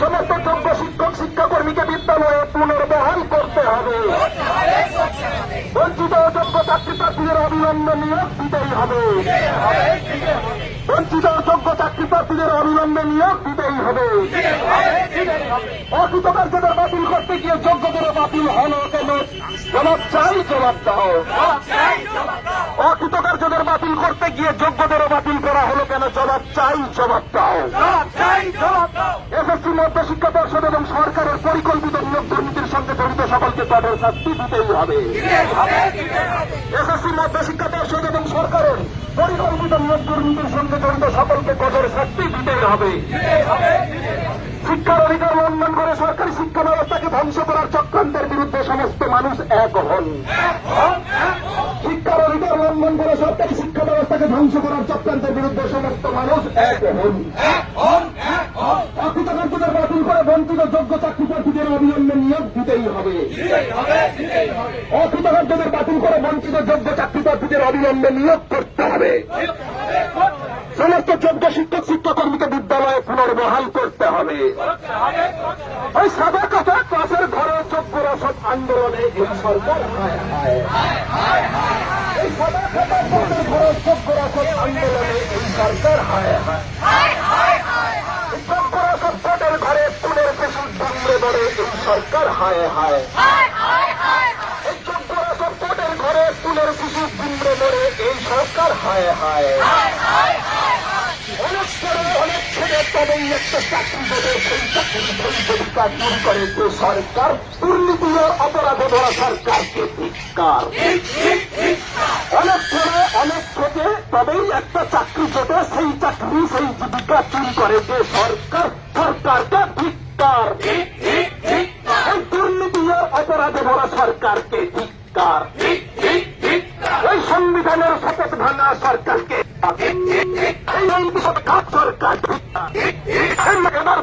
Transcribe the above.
সমস্ত যোগ্য শিক্ষক শিক্ষক বঞ্চিত ও যোগ্য চাকরি প্রার্থীদের অবিলম্বে নিয়োগ দিতেই হবে। বঞ্চিত ও যোগ্য চাকরি প্রার্থীদের অবিলম্বে নিয়োগ দিতেই হবে অকৃতকার্যদের বাতিল করতে গিয়ে যোগ্যদের বাতিল হলো কেন জবাব চাই জবাব দাও। অকৃতকার্যদের বাতিল করতে গিয়ে যোগ্যদেরও বাতিল করা হলো কেন জবাব চাই জবাব দাও। এসএসসি মধ্য শিক্ষা পর্ষদ এবং সরকারের পরিকল্পিত নিয়োগ সকলকে কঠোর শাস্তি দিতেই হবে। এসএসসি মধ্য শিক্ষা পর্ষদ এবং সরকারের পরিকল্পিত নিয়োগ দুর্নীতির সঙ্গে জড়িত সকলকে কঠোর শাস্তি দিতেই হবে। শিক্ষার অধিকার লঙ্ঘন করে সরকারি শিক্ষা ব্যবস্থাকে ধ্বংস করার চক্রান্তের বিরুদ্ধে সমস্ত মানুষ এক হন। শিক্ষার অধিকার লঙ্ঘন করে সরকারি শিক্ষা ব্যবস্থাকে ধ্বংস করার চক্রান্তের বিরুদ্ধে সমস্ত মানুষ এক হন। বঞ্চিত যোগ্য চাকরি অবিলম্বে নিয়োগ দিতেই হবে। অকৃতকার্যদের বাতিল করে বঞ্চিত যোগ্য চাকরি প্রার্থীদের অবিলম্বে নিয়োগ করতে হবে। সমস্ত যোগ্য শিক্ষক, শিক্ষাকর্মীকে বিদ্যালয়ে পুনর্বহাল করতে হবে। ওই সাদা কথা ক্লাসের ঘরে যোগ্য রসদ আন্দোলনে এই সরকার এই সাদা কথা ক্লাসের ঘরে যোগ্য রসদ আন্দোলনে এই সরকার হায় হায় এই যোগ্য রসদ ভোটের ঘরে স্কুলের শিশু ভুমড়ে পড়ে এই সরকার হায় হায়। রসদ ঘরে পড়ে এই সরকার হায় হায়। অনেক ছেলে অনেক ছেলে তবেই একটা চাকরি দেবে সেই চাকরি দূর করে যে সরকার দুর্নীতি অপরাধে ধরা সরকারকে ধিক্কার। অনেক ছেলে অনেক থেকে তবেই একটা চাকরি পেতে সেই চাকরি সেই জীবিকা চুরি করে যে সরকার সরকারকে ধিক্কার। সরকারকে সরকার সরকার এবার